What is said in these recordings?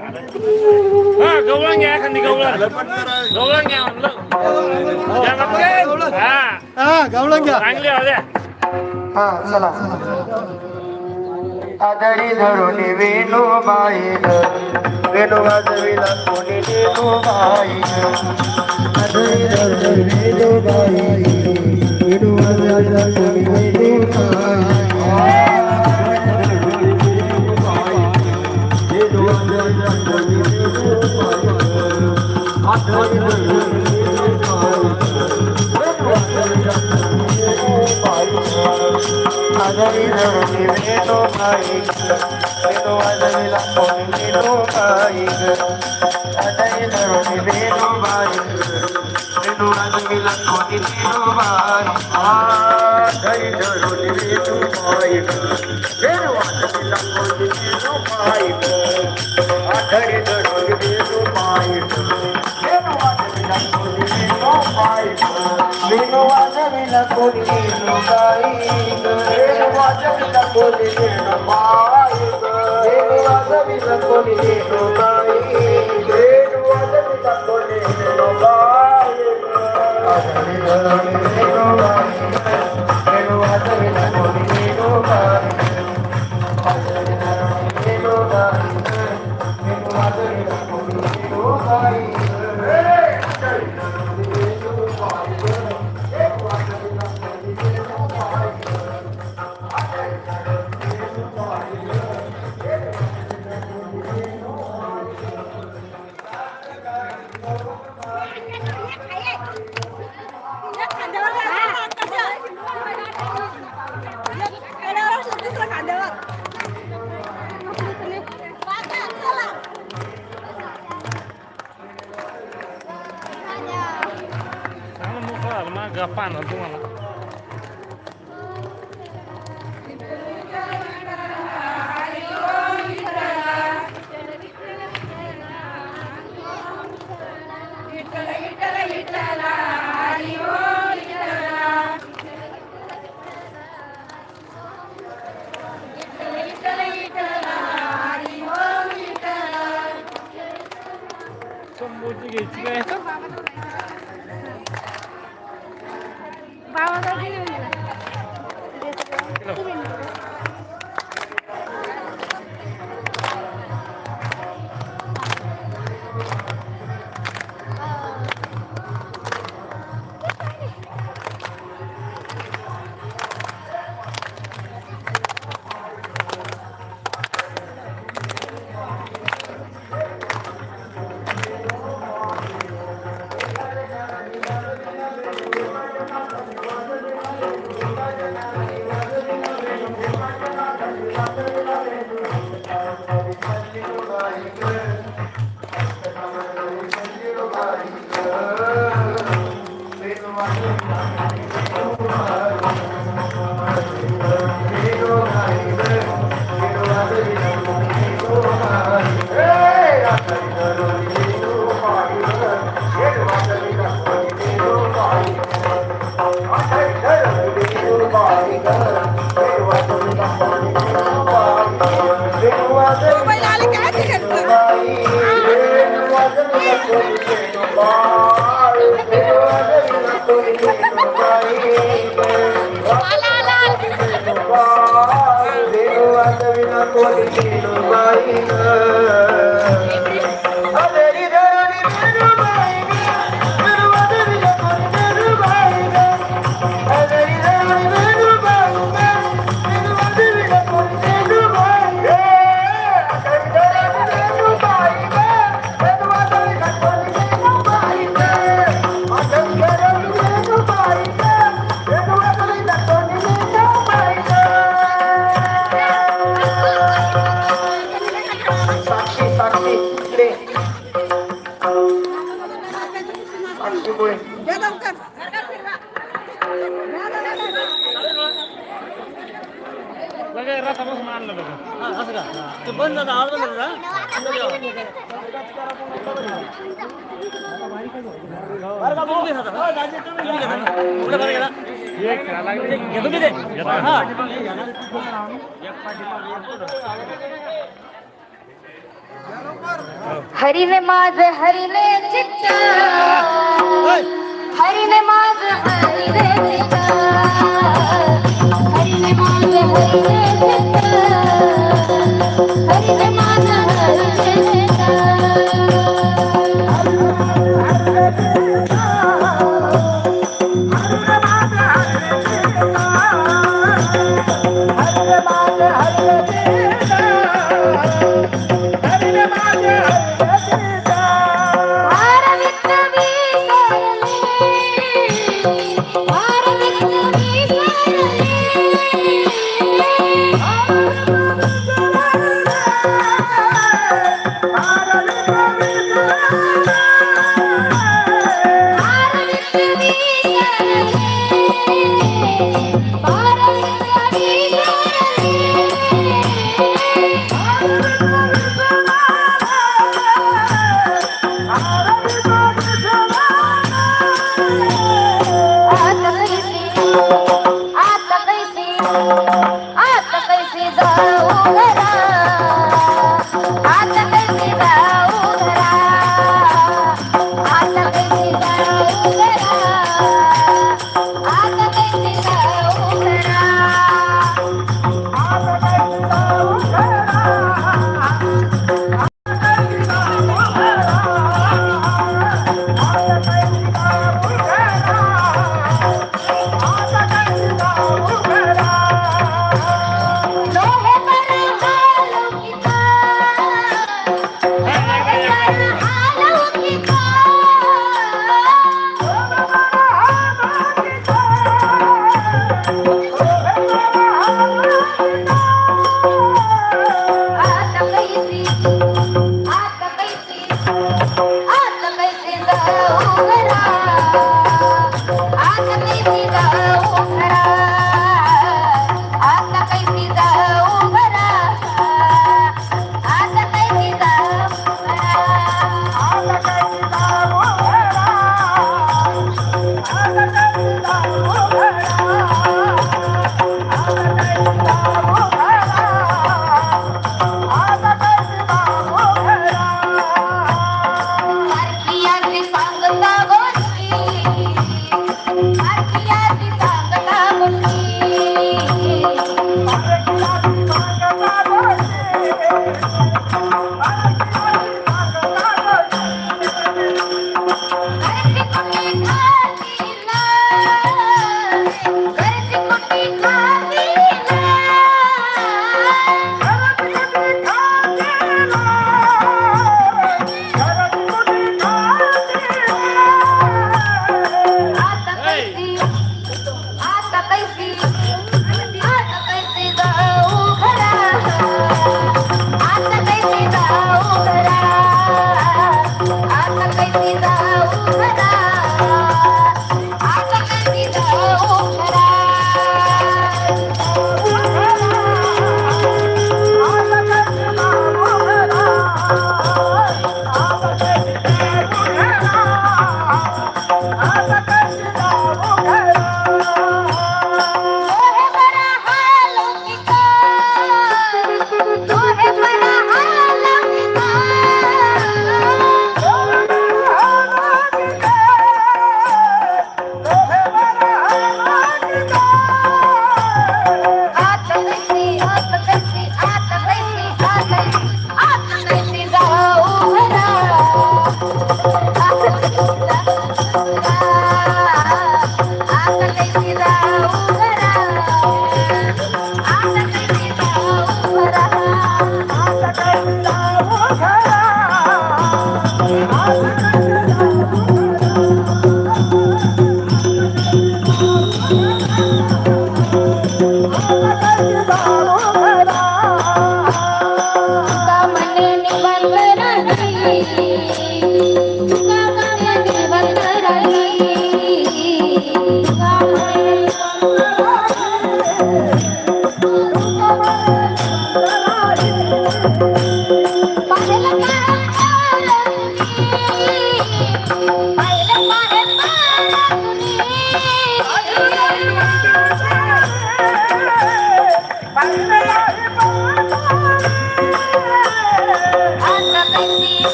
हा गवळण घ्या एखादी गवळण. गवळण घ्या म्हणलं. घ्या बापरे. हा. हा गावळण घ्या. चांगले होत्या हा चला. आदरी धरून वेणू बाईन वेणू वाजविला कोणी वेणू बाईन आदरी धरून वेणू बाईन वेणू वाजविला कोणी वेणू आदरी धरून वेणू बाईन वेणू वाजविला कोणी वेणू बाईन आदरी धरून वेणू बाईन वेणू वाजविला कोणी वेणू बाईन आदरी धरून वेणू बाईन वेणू वाजविला कोणी वाजविला कोणी वेणू बाईन वेणू वाजविला कोणी वेणू बाईन वेणू वाजविला пана. बाबा घेऊन गेला आला बघा एक खेळायला लागले. घेता. हरीने माझ हरीने माझ हरीने चित्त. हरीने माझ हरीने चित्त. हरीने माझ 你的爱会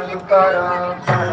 de Caramba.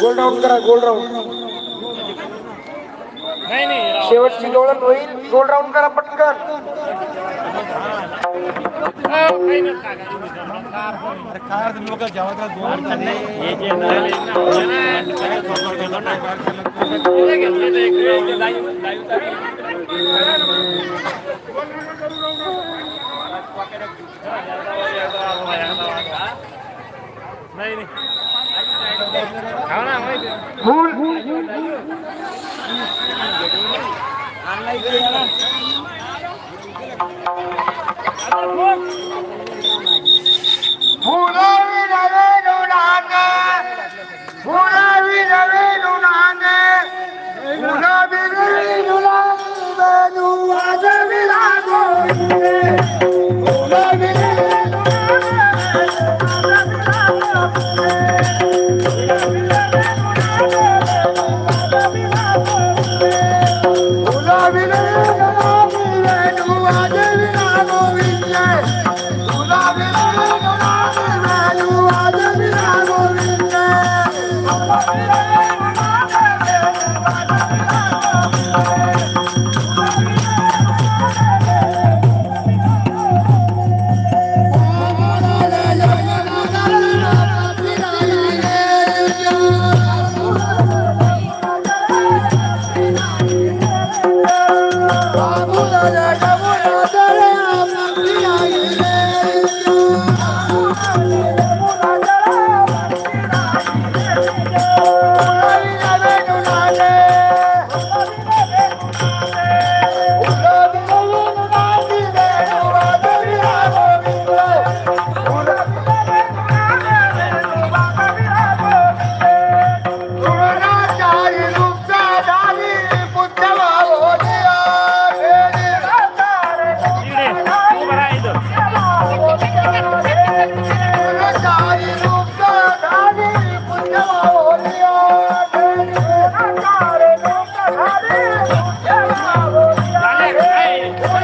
गोल राऊंड करा गोल राऊंड. शेवटची गवळण होईल. गोल राऊंड करा पटकन. नाही Come on, come on.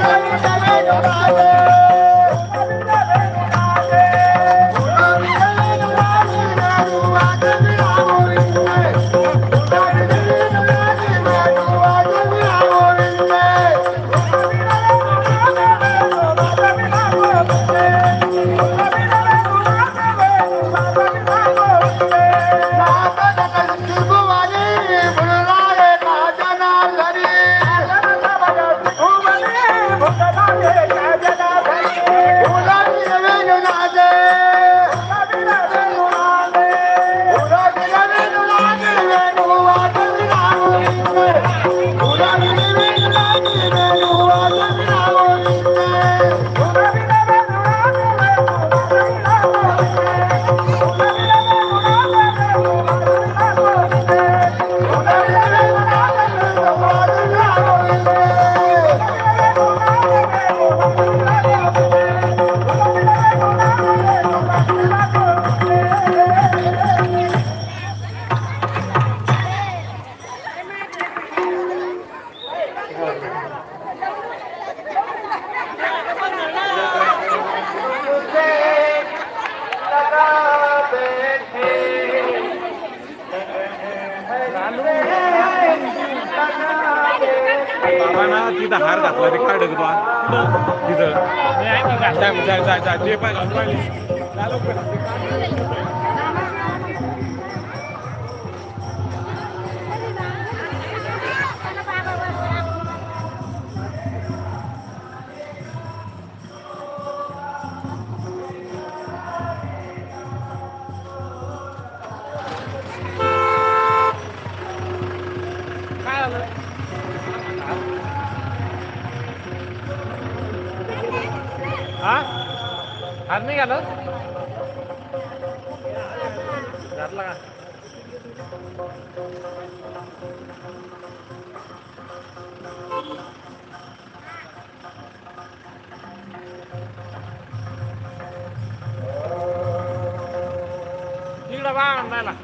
Thank you. কমে গেল রাত লাগা đi là ba đây là.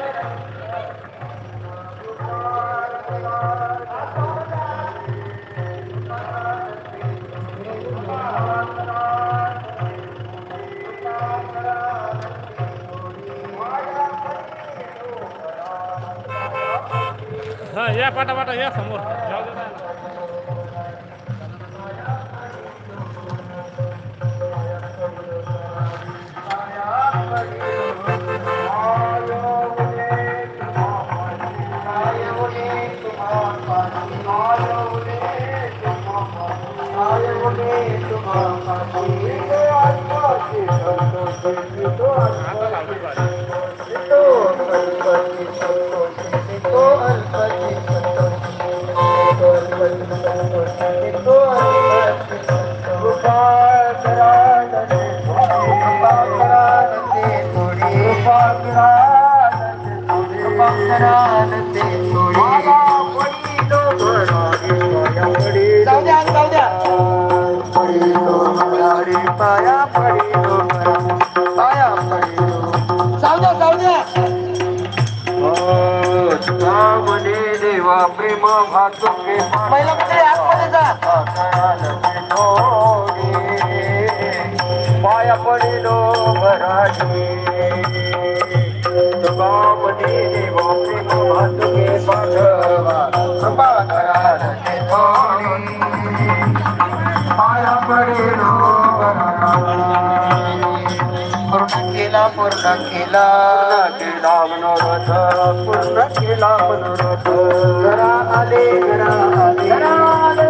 पाटा या समोर जाऊ दे प्रेम भातुके महिला मंडळी आतमध्ये जा पाया पडिलो भराजी प्रेम पाठवा कृपा पाया पूर्ण केला पूर्ण केला केला मनोरथ पूर्ण केला मनोरथ आले आले आले.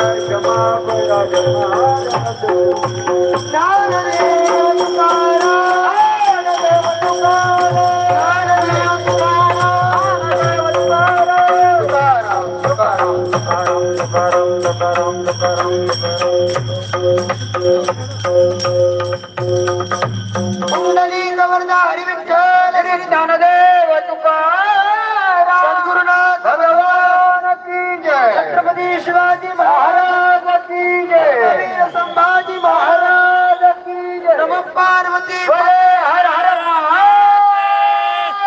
कुली हरिदेदान पार्वती हर हर महादेव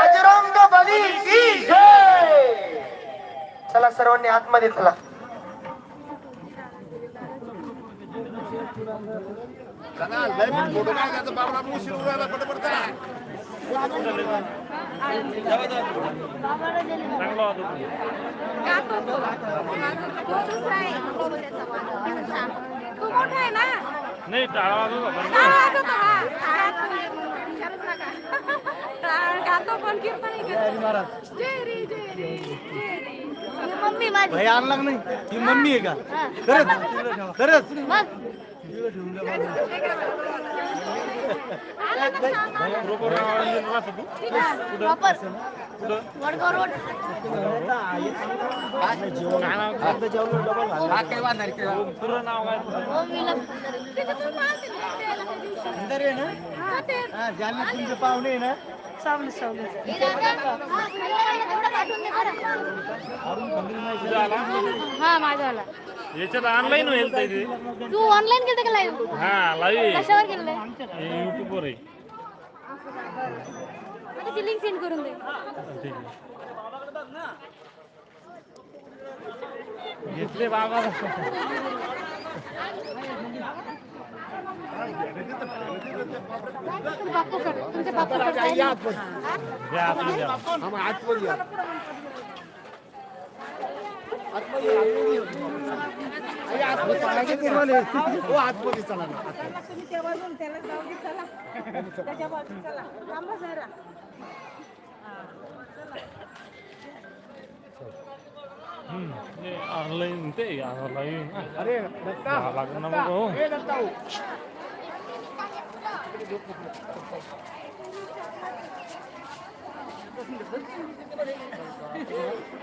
बजरंग बली की जय। चला सर्वांनी आतमध्ये चला. तू मोठा आहे ना? नाही टाळा वाजवत होता. हा. ही मम्मी माझी. भाई आणला का नाही? ही मम्मी आहे का? हा. खरंच खरंच मग? आला सामान? तू. प्रॉपर. वडगाव रोड काय नाव तुझं? नाव जालन्यात तुमचे पाहुणे आहे ना हे दादा, हा. तुझं आला हा माझा आला याच्यात ऑनलाईन होईल ते ऑनलाईन केलं का लाईव्ह हा लाईव्ह कशावर केलंय युट्यूब वर आहे त्याची लिंक सेंड करून दे. ठीक आहे घेतले बाबा. तुमच्या हो आतमध्ये चला त्याला जाऊ दे चला. त्याच्या बाजून चला. थांबा जरा. ऑनलाईन ते ऑनलाईन अरे दत्ता ना मग हो.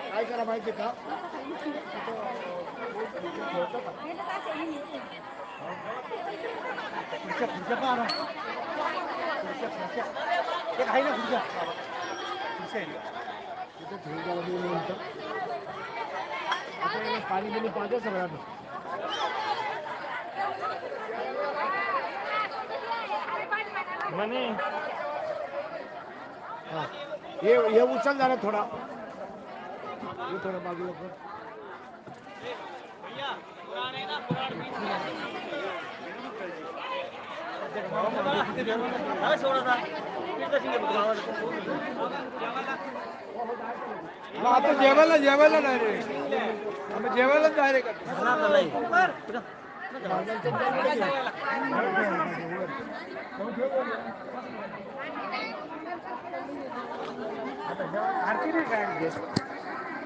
काय करा माहिती का खुर्च्या खुर्च्या पहा पाणी बिणी पाहिजे सगळ्यांना म्हणे हा हे हे उचल जरा थोडा हे थोडं बाजूला कर. मग आता जेवायला जेवायला डायरेक्ट आम्ही जेवायला डायरेक्ट आरती नाही काय?